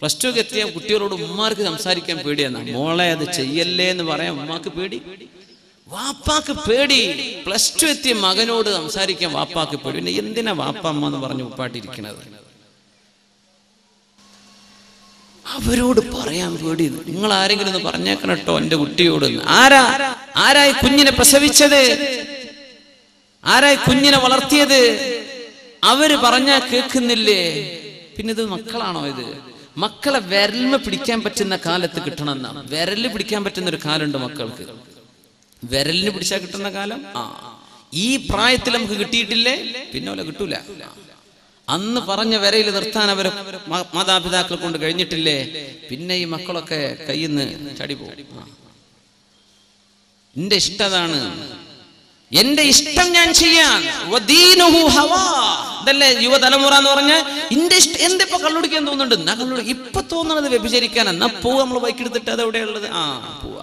Plus two ഒക്കെ എത്തിയ കുട്ടികളോട് ഉമ്മാർക്ക് സംസാരിക്കാൻ പേടിയാണ് മോളെ അത് ചെയ്യല്ലേ എന്ന് പറയാൻ ഉമ്മാക്ക് പേടി? വാപ്പാക്ക് പേടി. പ്ലസ് ടു എത്തിയ മകനോട് സംസാരിക്കാൻ വാപ്പാക്ക് പേടി. പിന്നെ എന്തിനാ വാപ്പ അമ്മ എന്ന് പറഞ്ഞ് ഉപ്പാട്ടിരിക്കണത് അവരോട് പറയാൻ പേടി. നിങ്ങൾ ആരെങ്കിലും ഒന്ന് പറഞ്ഞേക്കണം കേട്ടോ എന്റെ കുട്ടിയോട് ആരാ? ആരായി കുഞ്ഞിനെ പ്രസവിച്ചത്? ആരായി കുഞ്ഞിനെ വളർത്തിയത്? അവർ പറഞ്ഞാ കേൾക്കുന്നില്ലേ? പിന്നെ ഇത് മക്കളാണോ ഇത്? മക്കളെ വിരൽമ പിടിക്കാൻ പറ്റുന്ന കാലത്ത് കിട്ടണമെന്നാണ് വിരലിൽ പിടിക്കാൻ പറ്റുന്ന ഒരു കാലുണ്ട് മക്കൾക്ക്. വിരലിന് പിടിച്ചാൽ കിട്ടുന്ന കാലം? ആ. ഈ പ്രായത്തിൽ നമുക്ക് കിട്ടിയിട്ടില്ലേ? പിന്നെ കിട്ടൂല. അന്ന് പറഞ്ഞ വരയിൽ നിർത്താൻ അവരെ മാതാപിതാക്കൾ കൊണ്ട് കഴിഞ്ഞിട്ടില്ലേ? പിന്നെ ഈ മക്കളൊക്കെ കയ്യിന്ന് ചടി പോകും. എന്റെ ഇഷ്ടതാണ് എന്റെ ഇഷ്ടം ഞാൻ ചെയ്യാൻ. ഇതല്ലേ യുവതലമുറ എന്ന് പറഞ്ഞ എന്റെ ഇഷ്ടം എന്താ ഇപ്പൊ കള്ളുടിക്കാൻ തോന്നുന്നുണ്ട്. എന്നാ കള്ളുടി ഇപ്പൊ തോന്നണത് വ്യഭിചരിക്കാൻ. എന്നാ പോവാ നമ്മൾ ബൈക്ക് എടുത്തിട്ട്. അത് എവിടെയുള്ളത് ആ പോവ.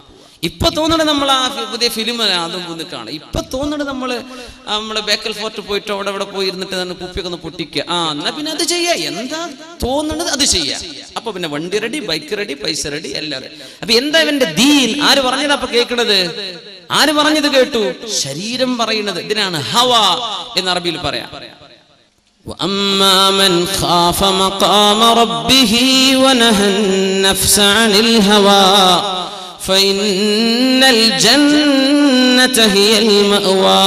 ഇപ്പൊ തോന്നണത് നമ്മൾ ആ പുതിയ ഫിലിം അതും ഒന്ന് കാണാം. ഇപ്പൊ തോന്നണത് നമ്മൾ നമ്മൾ ബേക്കൽ ഫോർട്ട് പോയിട്ട് അവിടെ അവിടെ പോയി ഇരുന്നിട്ട് തന്നെ കുപ്പിയൊക്കെ ഒന്ന് പൊട്ടിക്കുക. ആ എന്നാ പിന്നെ അത് ചെയ്യാ. എന്താ തോന്നണത് അത് ചെയ്യാ. അപ്പൊ പിന്നെ വണ്ടി റെഡി ബൈക്ക് റെഡി പൈസ റെഡി എല്ലാം. അപ്പൊ എന്താ ഇവന്റെ ദീൻ? ആര് പറഞ്ഞതാ അപ്പൊ കേൾക്കണത് ആര് പറഞ്ഞത് കേട്ടു? ശരീരം പറയുന്നത്. ഇതിനാണ് ഹവ എന്ന് അറബിയിൽ പറയാം. وأما من خاف مقام ربه ونهى النفس عن الهوى فإن الجنة هي المأوى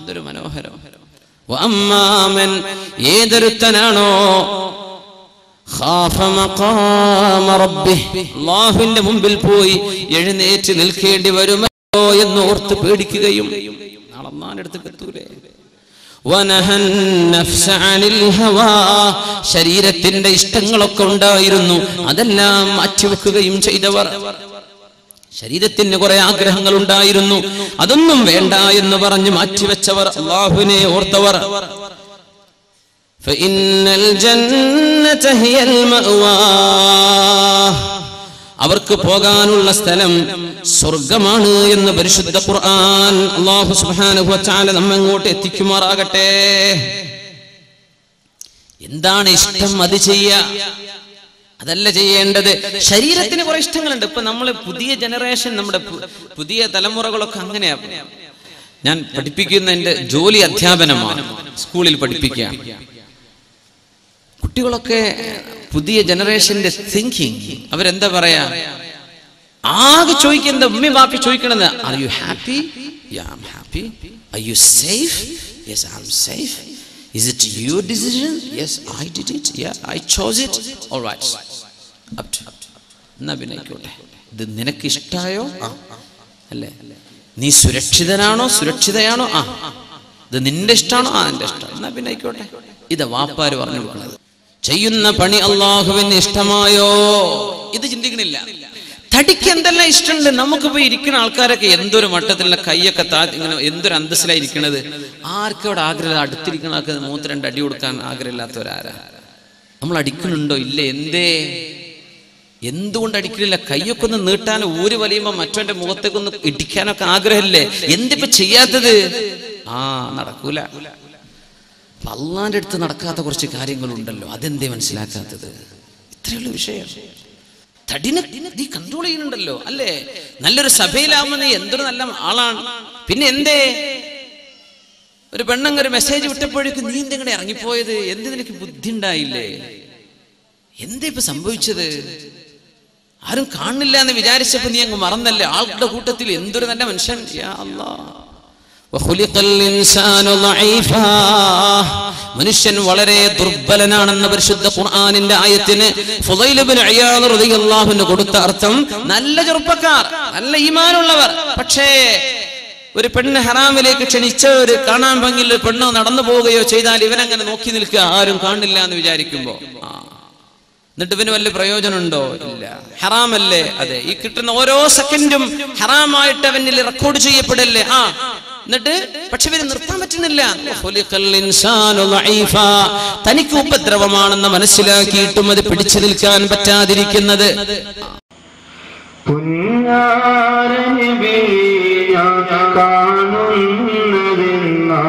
ഇതൊരു മനോഹരം وأما من ഏതൊരുത്തനാണോ ഖാഫ മഖാമ റബ്ബിഹ്. അള്ളാഹുവിന്റെ മുമ്പിൽ പോയി എഴുന്നേറ്റ് നിൽക്കേണ്ടി വരുമോ എന്ന് ഓർത്ത് പേടിക്കുകയും നാളെ അള്ളാന്റെ അടുത്ത് എത്തൂലേ ശരീരത്തിന്റെ ഇഷ്ടങ്ങളൊക്കെ ഉണ്ടായിരുന്നു അതെല്ലാം മാറ്റിവെക്കുകയും ചെയ്തവർ ശരീരത്തിന് കുറെ ആഗ്രഹങ്ങൾ ഉണ്ടായിരുന്നു അതൊന്നും വേണ്ട എന്ന് പറഞ്ഞ് മാറ്റിവെച്ചവർ അള്ളാഹുവിനെ ഓർത്തവർ فإن الجنة هي المأوى അവർക്ക് പോകാനുള്ള സ്ഥലം സ്വർഗമാണ് എന്ന് പരിശുദ്ധ ഖുർആൻ അള്ളാഹു സുബ്ഹാനഹു വതആല നമ്മെ അങ്ങോട്ട് എത്തിക്കുമാറാകട്ടെ. എന്താണ് ഇഷ്ടം? അത് ചെയ്യ. അതല്ല ചെയ്യേണ്ടത്. ശരീരത്തിന് കുറെ ഇഷ്ടങ്ങളുണ്ട്. ഇപ്പൊ നമ്മൾ പുതിയ ജനറേഷൻ നമ്മുടെ പുതിയ തലമുറകളൊക്കെ അങ്ങനെയാ. ഞാൻ പഠിപ്പിക്കുന്ന എന്റെ ജോലി അധ്യാപനമാണ്. സ്കൂളിൽ പഠിപ്പിക്കുക കുട്ടികളൊക്കെ പുതിയ ജനറേഷന്റെ തിങ്കിങ് അവരെന്താ പറയാ? ആകെ ചോദിക്കുന്നത് ഉമ്മി ബാപ്പി ചോദിക്കണത്? Are you happy happy are you safe yes I am safe is it your decision yes I did it I chose it all right എന്നാ പിന്നെ ആയിക്കോട്ടെ ഇത് നിനക്ക് ഇഷ്ടായോ? ആ. അല്ലേ? നീ സുരക്ഷിതനാണോ? സുരക്ഷിതയാണോ? ആ. ഇത് നിന്റെ ഇഷ്ടമാണോ ആ എന്റെ ഇഷ്ടം. എന്നാ പിന്നെ ആയിക്കോട്ടെ ഇത് വാപ്പാര് പറഞ്ഞു കൊടുക്കുന്നത് ചെയ്യുന്ന പണി അള്ളാഹുവിന് ഇഷ്ടമായോ? ഇത് ചിന്തിക്കണില്ല. തടിക്ക് എന്തെല്ലാം ഇഷ്ടമുണ്ട്? നമുക്ക് പോയി ഇരിക്കുന്ന ആൾക്കാരൊക്കെ എന്തൊരു മട്ടത്തിലുള്ള കൈയൊക്കെ താ ഇങ്ങനെ എന്തൊരു അന്തസ്സിലായി ഇരിക്കണത്? ആർക്കും അവിടെ ആഗ്രഹം? അടുത്തിരിക്കുന്ന ആൾക്ക് മൂത്ത് രണ്ട് അടി കൊടുക്കാൻ ആഗ്രഹമില്ലാത്തവരാരാ? നമ്മൾ അടിക്കുന്നുണ്ടോ? ഇല്ല? എന്തേ? എന്തുകൊണ്ട് അടിക്കണില്ല കൈയൊക്കെ ഒന്ന് നീട്ടാൻ ഊര് വലിയുമ്പോ മറ്റവന്റെ മുഖത്തേക്ക് ഒന്ന് ഇടിക്കാനൊക്കെ ആഗ്രഹമില്ലേ? എന്തിപ്പോ ചെയ്യാത്തത്? ആ നടക്കൂല. അള്ളാന്റെ അടുത്ത് നടക്കാത്ത കുറച്ച് കാര്യങ്ങളുണ്ടല്ലോ. അതെന്തേ മനസ്സിലാക്കാത്തത്? ഇത്രയുള്ള വിഷയം. നീ കൺട്രോൾ ചെയ്യുന്നുണ്ടല്ലോ അല്ലേ? നല്ലൊരു സഭയിലാവുമ്പോൾ നീ എന്തൊരു നല്ല ആളാണ്. പിന്നെ എന്തേ? ഒരു പെണ്ണങ്ങ ഒരു മെസ്സേജ് വിട്ടപ്പോഴേക്കും നീ എന്തെങ്ങനെ ഇറങ്ങിപ്പോയത്? എന്ത് നിനക്ക് ബുദ്ധി ഉണ്ടായില്ലേ എന്താ ഇപ്പൊ സംഭവിച്ചത്? ആരും കാണില്ല എന്ന് വിചാരിച്ചപ്പോ നീ അങ്ങ് മറന്നല്ലേ? ആളുടെ കൂട്ടത്തിൽ എന്തൊരു നല്ല മനുഷ്യൻ? യാ അല്ലാ മനുഷ്യൻ വളരെ ദുർബലനാണെന്ന പരിശുദ്ധ ഖുർആനിന്റെ ആയത്തിന് അൻഹു കൊടുത്ത അർത്ഥം നല്ല ചെറുപ്പക്കാർ നല്ല ഈമാനുള്ളവർ. പക്ഷേ ഒരു പെണ്ണ് ഹറാമിലേക്ക് ക്ഷണിച്ച ഒരു കാണാൻ ഭംഗിയിൽ പെണ്ണ് നടന്നു പോവുകയോ ചെയ്താൽ ഇവനങ്ങനെ നോക്കി നിൽക്കുക ആരും കാണില്ല എന്ന് വിചാരിക്കുമ്പോ. എന്നിട്ട് ഇവന് വല്ല പ്രയോജനമുണ്ടോ? ഇല്ല. ഹറാമല്ലേ? അതെ. ഈ കിട്ടുന്ന ഓരോ സെക്കൻഡും ഹറാമായിട്ട് അവനിൽ റെക്കോർഡ് ചെയ്യപ്പെടല്ലേ? ആ. എന്നിട്ട് പക്ഷെ ഇവർ നിർത്താൻ പറ്റുന്നില്ല. തനിക്ക് ഉപദ്രവമാണെന്ന് മനസ്സിലാക്കിയിട്ടും അത് പിടിച്ചു നിൽക്കാൻ പറ്റാതിരിക്കുന്നത്. കാണുന്നതെന്നാ.